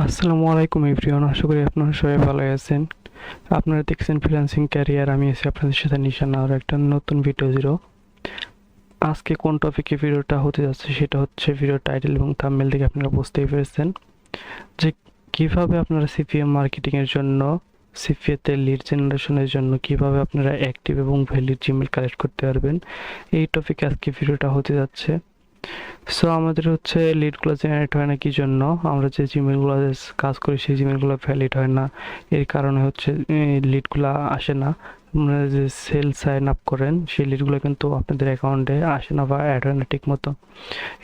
আসসালামু আলাইকুম এভরিওয়ান, আশা করি আপনারা সবাই ভালো আছেন। আপনারা দেখছেন ফ্রিল্যান্সিং ক্যারিয়ার আমি আছি আপনাদের সাথে নিশান আর একটা নতুন ভিডিও জিরো আজকে কোন টপিকে ভিডিওটা হতে যাচ্ছে সেটা হচ্ছে ভিডিও টাইটেল এবং থাম্বনেল দেখে আপনারা বুঝতেই পেরেছেন। যে কীভাবে আপনারা সিপিএম মার্কেটিংয়ের জন্য সিপিএতে লিড জেনারেশনের জন্য কীভাবে আপনারা অ্যাক্টিভ এবং ভ্যালিড জিমেল কালেক্ট করতে পারবেন, এই টপিকে আজকে ভিডিওটা হতে যাচ্ছে। সো আমাদের হচ্ছে লিডগুলো জেনারেট হয় না কি জন্য? আমরা যে জিমেলগুলো কাজ করি, সেই জিমেলগুলো ভ্যালিড হয় না। এর কারণে হচ্ছে লিডগুলো আসে না। আপনারা যে সেল সাইন আপ করেন, সেই লিডগুলো কিন্তু আপনাদের অ্যাকাউন্টে আসে না বা অ্যাড হয় না ঠিক মতো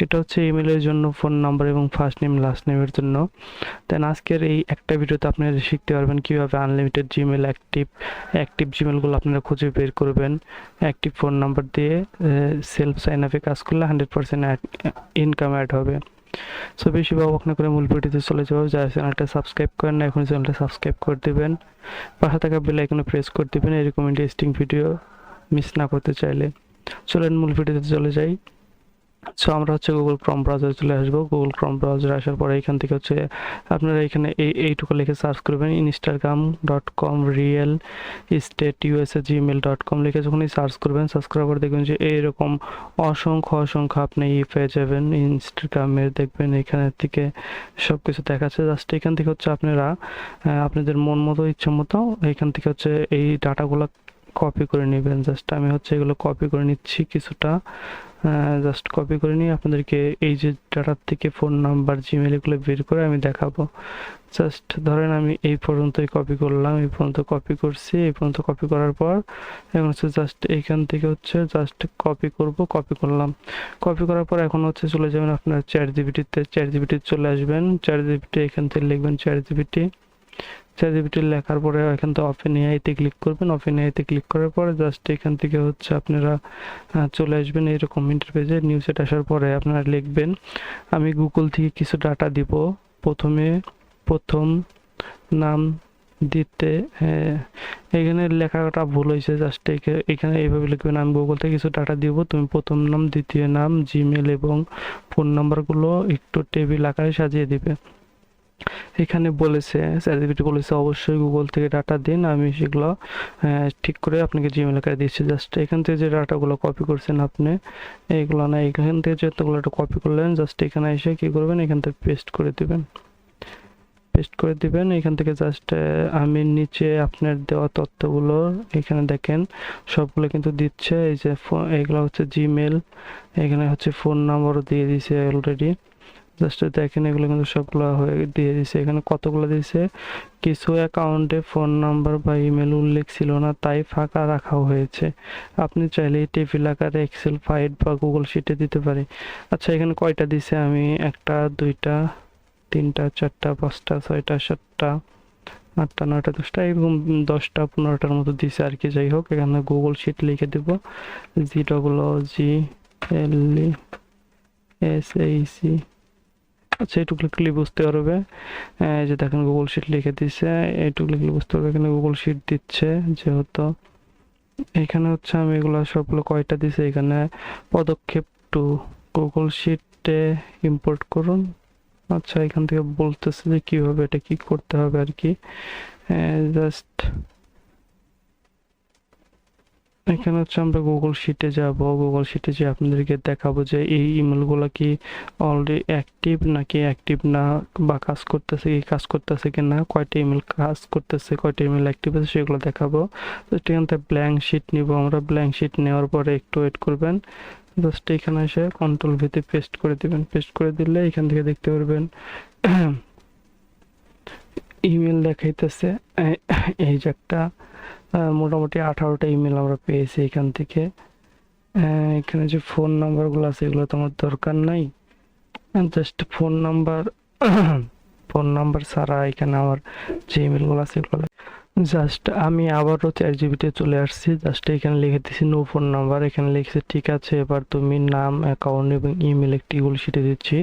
এটা হচ্ছে ইমেলের জন্য ফোন নাম্বার এবং ফার্স্ট নেম লাস্ট নেমের জন্য। দেন আজকের এই একটা ভিডিওতে আপনারা শিখতে পারবেন কীভাবে আনলিমিটেড জিমেল অ্যাক্টিভ অ্যাক্টিভ জিমেলগুলো আপনারা খুঁজে বের করবেন। অ্যাক্টিভ ফোন নাম্বার দিয়ে সেলফ সাইন আপে কাজ করলে হান্ড্রেড পার্সেন্ট ইনকাম অ্যাড হবে। সো বেশি বাবক না করে মূল ভিডিওতে চলে যাব যারা চ্যানেলটা সাবস্ক্রাইব করেন না এখন চ্যানেলটা সাবস্ক্রাইব করে দেবেন। পাশে থাকা বেল আইকনে প্রেস করে দেবেন, এরকম ইন্টারেস্টিং ভিডিও মিস না করতে চাইলে। চলেন মূল ভিডিওতে চলে যাই। সো আমরা হচ্ছে গুগল ক্রম ব্রাউজারে চলে আসব। গুগল ক্রম ব্রাউজারে আসার পরে এখান থেকে হচ্ছে আপনারা এখানে এই, এইটুকু লিখে সার্চ করবেন। Instagram dot com real estate USA Gmail dot com লিখে যখনই সার্চ করবেন সার্চ করার পর দেখবেন যে এইরকম অসংখ্য অসংখ্য আপনি ই পেয়ে যাবেন। ইনস্টাগ্রামের দেখবেন এখানে থেকে সব কিছু দেখাচ্ছে। জাস্ট এখান থেকে হচ্ছে আপনারা আপনাদের মন মতো, ইচ্ছে মতো এখান থেকে হচ্ছে এই ডাটাগুলো কপি করে নেবেন। জাস্ট আমি হচ্ছে এগুলো কপি করে নিচ্ছি কিছুটা। জাস্ট কপি করে নিয়ে আপনাদেরকে এই যে ডাটার থেকে ফোন নাম্বার জিমেল এগুলো বের করে আমি দেখাবো। জাস্ট ধরেন আমি এই পর্যন্তই কপি করলাম, এই পর্যন্ত কপি করছি, এই পর্যন্ত কপি করার পর এখন হচ্ছে জাস্ট এইখান থেকে হচ্ছে জাস্ট কপি করব কপি করলাম। কপি করার পর এখন হচ্ছে চলে যাবেন আপনার চ্যাট জিবিটিতে চ্যাট জিবিটি চলে আসবেন। চ্যাট জিবিটি এখান থেকে লিখবেন চ্যাট জিবিটি চ্যাটজিপিটি লেখার পরে এখান থেকে ওপেন এআইতে ক্লিক করবেন। ওপেন এআইতে ক্লিক করার পরে জাস্ট এখান থেকে হচ্ছে আপনারা চলে আসবেন এরকম ইন্টারপেজে নিউজেট আসার পরে আপনারা লিখবেন, আমি গুগল থেকে কিছু ডাটা দিব। প্রথমে, প্রথম নাম দিতে এখানে লেখাটা ভুল হয়েছে। জাস্ট এখানে এইভাবে লিখবেন, আমি গুগল থেকে কিছু ডাটা দিব। তুমি প্রথম নাম, দ্বিতীয় নাম জিমেল এবং ফোন নাম্বারগুলো একটু টেবিল আকারে সাজিয়ে দিবে। এখানে বলেছে সার্টিফিকেট বলেছে, অবশ্যই গুগল থেকে ডাটা দিন, আমি সেগুলো ঠিক করে আপনাকে জিমেল আকারে দিচ্ছি। জাস্ট এখান থেকে যে ডাটাগুলো কপি করছেন আপনি এইগুলো না, এখান থেকে যতগুলো একটা কপি করলেন জাস্ট এখানে এসে কী করবেন? এখান থেকে পেস্ট করে দিবেন। পেস্ট করে দিবেন, এখান থেকে জাস্ট আমি নিচে আপনার দেওয়া তথ্যগুলো এখানে দেখেন, সবগুলো কিন্তু দিচ্ছে। এই যে এগুলো হচ্ছে জিমেল এখানে হচ্ছে ফোন নাম্বারও দিয়ে দিছে অলরেডি জাস্ট দেখেন, এগুলো কিন্তু সবগুলো হয়ে দিয়ে দিছে। এখানে কতগুলো দিয়েছে কিছু অ্যাকাউন্টে ফোন নাম্বার বা ইমেল উল্লেখ ছিল না, তাই ফাঁকা রাখা হয়েছে। আপনি চাইলে টেবিল আকারে এক্সেল ফাইট বা গুগল শিটে দিতে পারি। আচ্ছা এখানে কয়টা দিছে? আমি একটা, দুইটা, তিনটা, চারটা, পাঁচটা, ছয়টা, সাতটা, আটটা, নয়টা, দশটা, এরকম দশটা, পনেরোটার মতো দিছে আর কি। যাই হোক, এখানে গুগল শিট লিখে দেবো। জি double G L S Aisi আচ্ছা এইটুকু লিখলে বুঝতে পারবে। যে দেখেন গুগল শিট লিখে দিচ্ছে এইটুকু লিখলে বুঝতে পারবে এখানে গুগল শিট দিচ্ছে, যেহেতু এখানে হচ্ছে আমি এগুলো সবগুলো কয়টা দিছে, এখানে পদক্ষেপ টু গুগল শিটে ইম্পোর্ট করুন। আচ্ছা এখান থেকে বলতেছে যে কীভাবে এটা কি করতে হবে আর কি। জাস্ট এখানে হচ্ছে আমরা গুগল শিটে যাব। গুগল শিটে যে আপনাদেরকে দেখাবো যে এই ইমেলগুলো কি অলরেডি অ্যাক্টিভ নাকি অ্যাক্টিভ না বা কাজ করতেছে কি, কাজ করতেছে কি না কয়টা ইমেল কাজ করতেছে, কয়টা ইমেল অ্যাক্টিভ আছে সেগুলো দেখাবো। তো এখান থেকে ব্ল্যাঙ্ক শিট নিব। আমরা ব্ল্যাঙ্ক শিট নেওয়ার পরে একটু ওয়েট করবেন। জাস্ট এখানে এসে কন্ট্রোল ভিতে পেস্ট করে দিবেন। পেস্ট করে দিলে এখান থেকে দেখতে পারবেন ইমেল দেখাইতেছে। এই যে একটা মোটামুটি আঠারোটা ইমেল আমরা পেয়েছি এখান থেকে। এখানে যে ফোন নাম্বারগুলো আছে, এগুলো তো আমার দরকার নাই। Just phone number phone number ছাড়া এখানে আমার যে ইমেলগুলো আছে, এগুলো জাস্ট আমি আবারও চার জিবিতে চলে আসছি। জাস্ট এখানে লিখে দিচ্ছি নো ফোন নাম্বার এখানে লিখেছে, ঠিক আছে, এবার তুমি নাম অ্যাকাউন্ট এবং ইমেল একটি গুলো সেটে দিচ্ছি।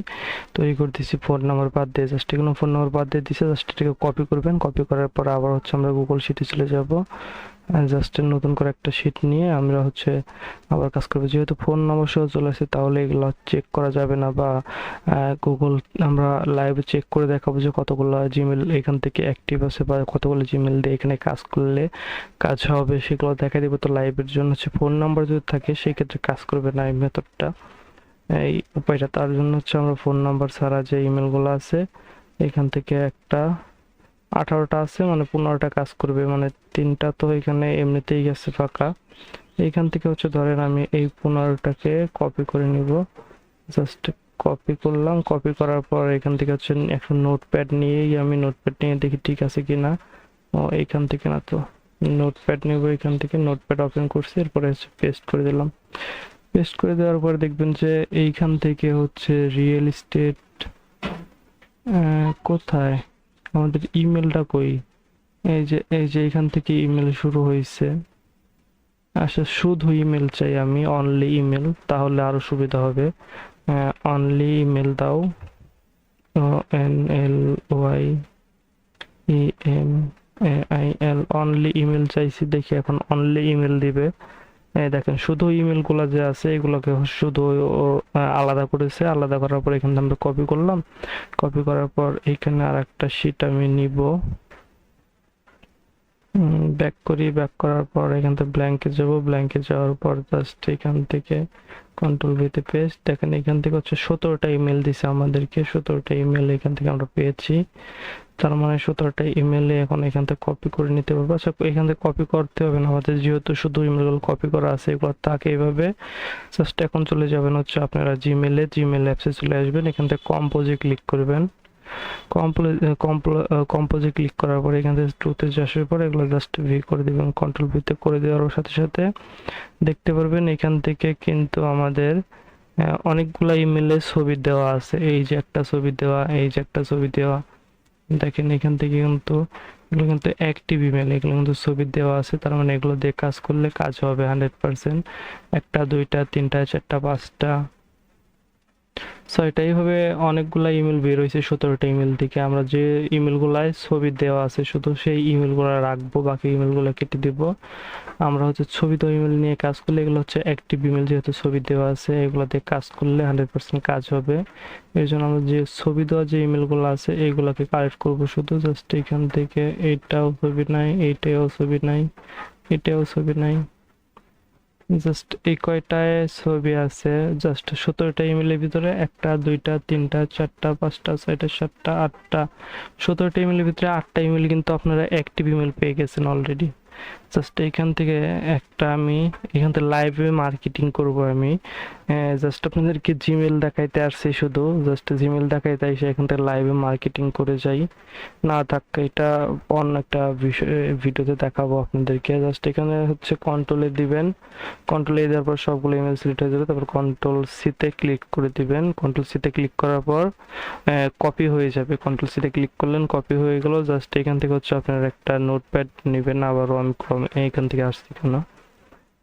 তৈরি করে দিচ্ছি ফোন নাম্বার বাদ দিয়ে জাস্ট এখানে ফোন নাম্বার বাদ দিয়ে দিচ্ছে জাস্ট এটাকে কপি করবেন। কপি করার পর আবার হচ্ছে আমরা গুগল সিটে চলে যাব। জাস্ট নতুন করে একটা শিট নিয়ে আমরা হচ্ছে আবার কাজ করব। যেহেতু ফোন নম্বর সহ চলে আসে তাহলে এগুলো চেক করা যাবে না বা গুগল আমরা লাইভে চেক করে দেখাবো যে কতগুলো জিমেল এখান থেকে অ্যাক্টিভ আছে বা কতগুলো জিমেল দিয়ে এখানে কাজ করলে কাজ হবে সেগুলো দেখা দিব। তো লাইভের জন্য হচ্ছে ফোন নাম্বার যদি থাকে সেই ক্ষেত্রে কাজ করবে না এই মেথডটা এই উপায়টা তার জন্য হচ্ছে আমরা ফোন নাম্বার ছাড়া যে ইমেলগুলো আছে, এখান থেকে একটা আঠারোটা আছে মানে পনেরোটা কাজ করবে। মানে তিনটা তো এখানে এমনিতেই গেছে ফাঁকা। এইখান থেকে হচ্ছে ধরেন আমি এই পনেরোটাকে কপি করে নিব। জাস্ট কপি করলাম কপি করার পর এখান থেকে হচ্ছে একটা নোটপ্যাড নিয়েই আমি নোটপ্যাড নিয়ে দেখি ঠিক আছে কি না। ও, এইখান থেকে না তো নোটপ্যাড নেব, এখান থেকে নোটপ্যাড ওপেন করছি, এরপরে হচ্ছে পেস্ট করে দিলাম। পেস্ট করে দেওয়ার পর দেখবেন যে এইখান থেকে হচ্ছে রিয়েল এস্টেট কোথায়? আমাদের ইমেলটা কই? এই যে এই যে এখান থেকে ইমেল শুরু হয়েছে। আচ্ছা শুধু ইমেল চাই আমি অনলি ইমেল তাহলে আরও সুবিধা হবে। অনলি ইমেল দাও। N L Y E M I L only email চাইছি, দেখি এখন অনলি ইমেল দিবে। এই দেখেন, শুধু ইমেলগুলো যে আছে, এগুলোকে শুধু আলাদা করেছে। আলাদা করার পর এখানে আমরা কপি করলাম। কপি করার পর এখানে আর একটা শিট আমি নিব। ব্যাক করি ব্যাক করার পর এখান থেকে ব্ল্যাঙ্কে যাব ব্ল্যাঙ্কে যাওয়ার পর জাস্ট এখান থেকে কন্ট্রোল ভিতে পেস্ট দেখেন এখান থেকে হচ্ছে সতেরোটা ইমেল দিছে আমাদেরকে, সতেরোটা ইমেল এখান থেকে আমরা পেয়েছি। তার মানে সতেরোটা ইমেলে এখন এখান থেকে কপি করে নিতে পারব। আচ্ছা এখান থেকে কপি করতে হবে না, আমাদের যেহেতু শুধু ইমেলগুলো কপি করা আছে, এগুলো তাকে এইভাবে জাস্ট এখন চলে যাবেন হচ্ছে আপনারা জিমেলে জিমেল অ্যাপসে চলে আসবেন। এখান থেকে কম্পোজে ক্লিক করবেন। কম্পোজে ক্লিক করার পরে এখান থেকে টুতে আসার পরে এগুলো জাস্ট ভি করে দেবেন কন্ট্রোল ভিতে করে দেওয়ার সাথে সাথে দেখতে পারবেন এখান থেকে কিন্তু আমাদের অনেকগুলো ইমেলে ছবি দেওয়া আছে। এই যে একটা ছবি দেওয়া, এই যে একটা ছবি দেওয়া। দেখেন এখান থেকে কিন্তু এগুলো কিন্তু অ্যাক্টিভ ইমেল এগুলো কিন্তু ছবি দেওয়া আছে। তার মানে এগুলো দিয়ে কাজ করলে কাজ হবে হান্ড্রেড পার্সেন্ট একটা, দুইটা, তিনটা, চারটা, পাঁচটা। ছয়টা এইভাবে অনেকগুলা ইমেল বের হয়েছে সতেরোটা ইমেল থেকে। আমরা যে ইমেলগুলায় ছবি দেওয়া আছে, শুধু সেই ইমেলগুলো রাখব, বাকি ইমেলগুলো কেটে দিব। আমরা হচ্ছে ছবি তো ইমেল নিয়ে কাজ করলে এগুলো হচ্ছে অ্যাক্টিভ ইমেল যেহেতু ছবি দেওয়া আছে এগুলো দিয়ে কাজ করলে হান্ড্রেড পার্সেন্ট কাজ হবে। এর জন্য আমরা যে ছবি দেওয়া যে ইমেলগুলো আছে এইগুলোকে কালেক্ট করব শুধু। জাস্ট এখান থেকে এইটাও ছবি নাই, এইটাও ছবি নাই, এটাও ছবি নাই। জাস্ট এই কয়টায় ছবি আছে? জাস্ট সতেরোটা ইমেলের ভিতরে একটা, দুইটা, তিনটা, চারটা, পাঁচটা, ছয়টা, সাতটা, আটটা। সতেরোটা ইমেলের ভিতরে আটটা ইমেল কিন্তু আপনারা অ্যাক্টিভ ইমেল পেয়ে গেছেন অলরেডি জাস্ট এখান থেকে একটা আমি, এখান থেকে লাইভে মার্কেটিং করব আমি। জাস্ট আপনাদেরকে জিমেল দেখাইতে আসছি শুধু। জাস্ট জিমেল দেখাইতে এসে এখান থেকে লাইভে মার্কেটিং করে যাই। না থাক, এটা অন্য একটা বিষয় ভিডিওতে দেখাবো আপনাদেরকে। জাস্ট এখানে হচ্ছে কন্ট্রোলে দিবেন। কন্ট্রোলে দেওয়ার পর সবগুলো ইমেল সিলেক্ট হয়ে যাবে। তারপর কন্ট্রোল সিতে ক্লিক করে দিবেন। কন্ট্রোল সিতে ক্লিক করার পর কপি হয়ে যাবে। কন্ট্রোল সিতে ক্লিক করলেন কপি হয়ে গেল। জাস্ট এখান থেকে হচ্ছে আপনার একটা নোটপ্যাড নেবেন। আবারও আমি এইখান থেকে আসছি কেন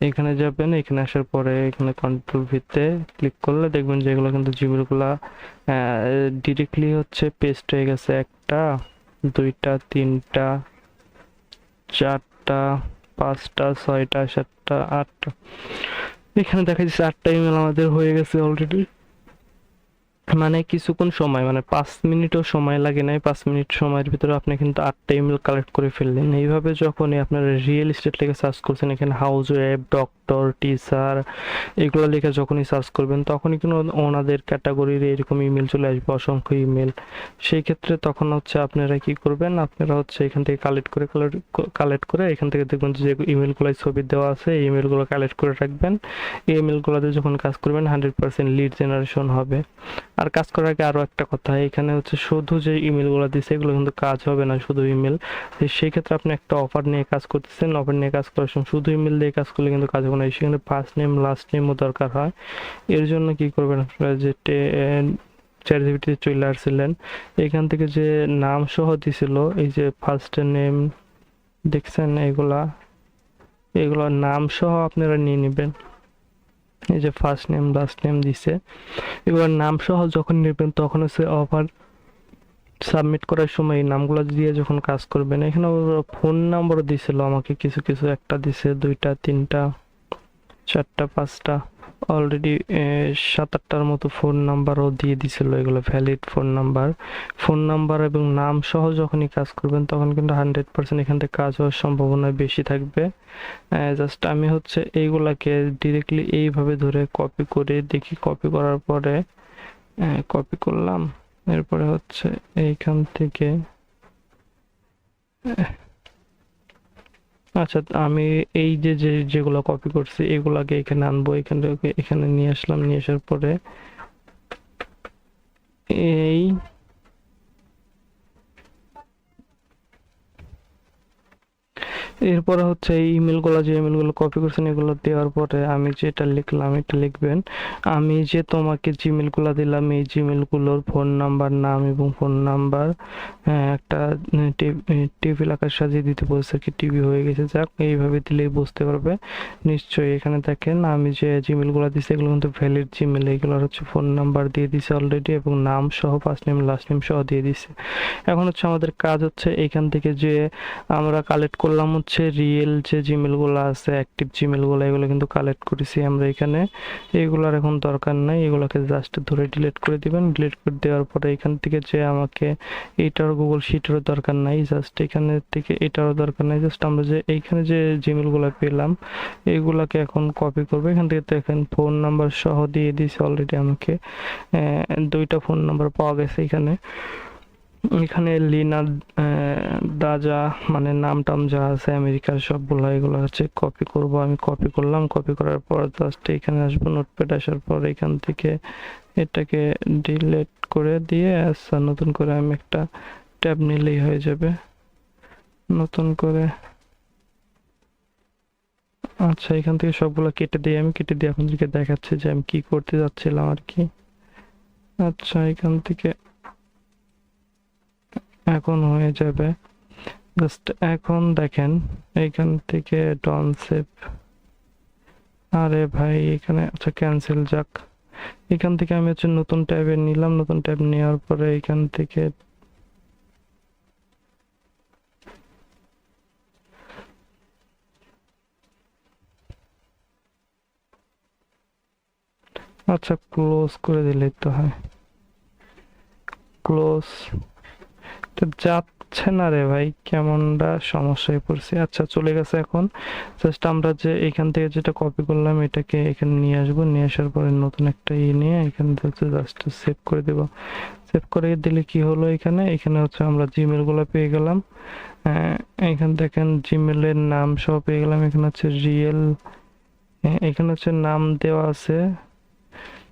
এখানে যাবেন এখানে আসার পরে এখানে কন্ট্রোল ভিতে ক্লিক করলে দেখবেন যে এগুলো কিন্তু জিমেলগুলো ডিরেক্টলি হচ্ছে পেস্ট হয়ে গেছে একটা, দুইটা, তিনটা, চারটা, পাঁচটা, ছয়টা, সাতটা, আটটা। এখানে দেখা যাচ্ছে আটটা ইমেল আমাদের হয়ে গেছে অলরেডি মানে কিছুক্ষণ সময় মানে পাঁচ মিনিটও সময় লাগে নাই, পাঁচ মিনিট সময়ের ভিতরে আপনি কিন্তু আটটা ইমেল কালেক্ট করে ফেললেন। এইভাবে যখনই আপনার রিয়েল এস্টেট লেগে সার্চ করছেন, এখানে হাউস ওয়েব ডক্টর টিচার এগুলো লিখে যখনই সার্চ করবেন তখনই কিন্তু ওনাদের ক্যাটাগরির এরকম ইমেল চলে আসবে, অসংখ্য ইমেল। সেই ক্ষেত্রে তখন হচ্ছে আপনারা কি করবেন, আপনারা হচ্ছে এখান থেকে কালেক্ট করে কালেক্ট করে এখান থেকে দেখবেন যে ইমেলগুলোয় ছবি দেওয়া আছে, এই ইমেলগুলো কালেক্ট করে রাখবেন। এই ইমেলগুলোতে যখন কাজ করবেন হান্ড্রেড পার্সেন্ট লিড জেনারেশন হবে। আর কাজ করার আগে আরও একটা কথা, এখানে হচ্ছে শুধু যে ইমেলগুলো দিচ্ছে এগুলো কিন্তু কাজ হবে না শুধু ইমেল। সেই ক্ষেত্রে আপনি একটা অফার নিয়ে কাজ করতেছেন অফার নিয়ে কাজ করার সময় শুধু ইমেল দিয়ে কাজ করলে কিন্তু কাজ হবে না সেখানে ফার্স্ট নেম লাস্ট নেমও দরকার হয়। এর জন্য কি করবেন আপনারা যে চ্যারিটিভিটিতে চলে আসছিলেন এখান থেকে যে নাম সহ দিছিল, এই যে ফার্স্ট নেম দেখছেন এগুলা? এগুলো নাম সহ আপনারা নিয়ে নেবেন। এই যে ফার্স্ট নেম লাস্ট নেম দিছে। এগুলোর নাম সহ যখন নেবেন, তখন হচ্ছে অফার সাবমিট করার সময় এই নামগুলো দিয়ে যখন কাজ করবেন, এখানে ফোন নাম্বারও দিছিল, আমাকে কিছু কিছু একটা দিছে, দুইটা, তিনটা। চারটা, পাঁচটা অলরেডি সাত আটটার মতো ফোন নাম্বারও দিয়ে দিছিল এগুলো valid phone number phone number এবং নাম সহ যখনই কাজ করবেন, তখন কিন্তু হান্ড্রেড পার্সেন্ট এখান থেকে কাজ হওয়ার সম্ভাবনা বেশি থাকবে। জাস্ট আমি হচ্ছে এইগুলাকে ডিরেক্টলি এইভাবে ধরে কপি করে দেখি কপি করার পরে কপি করলাম। এরপরে হচ্ছে এইখান থেকে আচ্ছা আমি এই যে যে, যেগুলো কপি করছি, এগুলাকে এখানে আনব এখান থেকে এখানে নিয়ে আসলাম, নিয়ে আসার পরে এই এরপরে হচ্ছে এই ইমেলগুলো যে ইমেলগুলো কপি করছেন, এগুলো দেওয়ার পরে আমি যেটা লিখলাম, এটা লিখবেন। আমি যে তোমাকে জিমেলগুলো দিলাম, এই জিমেলগুলোর ফোন নাম্বার নাম এবং ফোন নাম্বার একটা টেবিল আকার সাজিয়ে দিতে বলছে কি টিভি হয়ে গেছে, যাক, এইভাবে দিলেই বুঝতে পারবে। নিশ্চয়ই এখানে দেখেন, আমি যে জিমেলগুলো দিচ্ছি এগুলো কিন্তু ভ্যালিড জিমেল এগুলোর হচ্ছে ফোন নাম্বার দিয়ে দিছে অলরেডি এবং নাম সহ ফার্স্ট নেম লাস্ট নেম সহ দিয়ে দিছে। এখন হচ্ছে আমাদের কাজ হচ্ছে এখান থেকে যে আমরা কালেক্ট করলাম হচ্ছে রিয়েল যে জিমেলগুলো আছে অ্যাক্টিভ জিমেলগুলো এগুলো কিন্তু কালেক্ট করেছি আমরা এখানে। এগুলোর এখন দরকার নাই, এগুলোকে জাস্ট ধরে ডিলিট করে দিবেন। ডিলিট করে দেওয়ার পরে এখান থেকে যে আমাকে এইটার গুগল শিটেরও দরকার নাই জাস্ট এখানে থেকে এটারও দরকার নাই। জাস্ট আমরা যে এইখানে যে জিমেলগুলো পেলাম এইগুলাকে এখন কপি করব। এখান থেকে দেখেন ফোন নাম্বার সহ দিয়ে দিয়েছে অলরেডি আমাকে। দুইটা ফোন নাম্বার পাওয়া গেছে এখানে। এখানে লিনা দাজা মানে নাম টাম যা আছে, আমেরিকার সবগুলো, এগুলো হচ্ছে কপি করব। আমি কপি করলাম কপি করার পর জাস্ট এখানে আসব নোটপ্যাড আসার পর এখান থেকে এটাকে ডিলেট করে দিয়ে আচ্ছা নতুন করে আমি একটা ট্যাব নিলেই হয়ে যাবে। নতুন করে আচ্ছা এখান থেকে সবগুলো কেটে দিয়ে, আমি কেটে দিয়ে আপনাদেরকে দেখাচ্ছি যে আমি কি করতে যাচ্ছিলাম আর কি। আচ্ছা এখান থেকে এখন হয়ে যাবে। জাস্ট এখন দেখেন, এইখান থেকে ডন সেভ আরে ভাই, এখানে আচ্ছা ক্যান্সেল যাক। এখান থেকে আমি হচ্ছে নতুন ট্যাবে নিলাম। নতুন ট্যাব নেওয়ার পরে এখান থেকে আচ্ছা ক্লোজ করে দিলেই তো হয়। ক্লোজ তো যাচ্ছে না রে ভাই, কেমনটা সমস্যায় পড়ছি। আচ্ছা চলে গেছে এখন। জাস্ট আমরা যে এখান থেকে যেটা কপি করলাম, এটাকে এখানে নিয়ে আসব। নিয়ে আসার পরে নতুন একটা ই নিয়ে এখান থেকে জাস্ট সেভ করে দেব। সেভ করে দিলে কি হলো এখানে? এখানে হচ্ছে আমরা জিমেলগুলো পেয়ে গেলাম। এখান দেখেন জিমেলের নাম সব পেয়ে গেলাম। এখানে হচ্ছে রিয়েল এখানে হচ্ছে নাম দেওয়া আছে।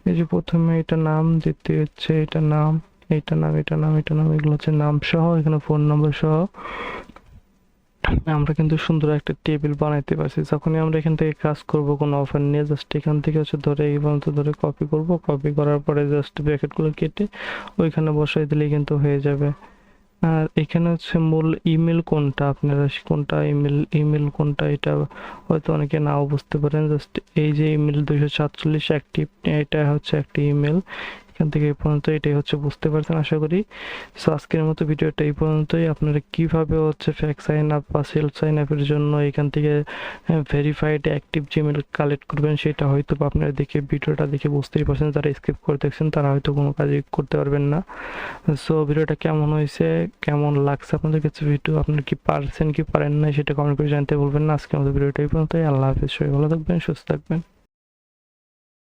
এই যে প্রথমে এটা নাম, দ্বিতীয় হচ্ছে এটা নাম। এটা নাম এটা নাম এটা নাম, এগুলো হচ্ছে নাম সহ, এখানে ফোন নম্বর সহ। আমরা কিন্তু সুন্দর একটা টেবিল বানাইতে পারছি। যখনই আমরা এখান থেকে কাজ করব, কোনো অফার নিয়ে জাস্ট এখান থেকে হচ্ছে ধরে এই পর্যন্ত ধরে কপি করব। কপি করার পরে জাস্ট ব্র্যাকেটগুলো কেটে ওইখানে বসাই দিলেই কিন্তু হয়ে যাবে। আর এখানে হচ্ছে মূল ইমেল কোনটা? আপনারা কোনটা ইমেল ইমেল কোনটা? এটা হয়তো অনেকে নাও বুঝতে পারেন। জাস্ট এই যে ইমেল দুশো সাতচল্লিশ অ্যাক্টিভ এটা হচ্ছে একটি ইমেল এখান থেকে এই পর্যন্ত এটাই হচ্ছে বুঝতে পারছেন আশা করি। সো আজকের মতো ভিডিওটা এই পর্যন্তই। আপনারা কীভাবে হচ্ছে ফ্যাক সাইন আপ বা সেলফ সাইন আপের জন্য এখান থেকে ভেরিফাইড অ্যাক্টিভ জিমেল কালেক্ট করবেন সেটা হয়তো আপনারা দেখে ভিডিওটা দেখে বুঝতেই পারছেন। যারা স্কিপ করে দেখছেন, তারা হয়তো কোনো কাজই করতে পারবেন না। সো ভিডিওটা কেমন হয়েছে? কেমন লাগছে আপনাদের কাছে? ভিডিও আপনারা কি পারছেন কি পারেন না সেটা কমেন্ট করে জানতে বলবেন না। আজকের মতো ভিডিওটা এই পর্যন্তই। আল্লাহ হাফিজ। সবাই ভালো থাকবেন, সুস্থ থাকবেন।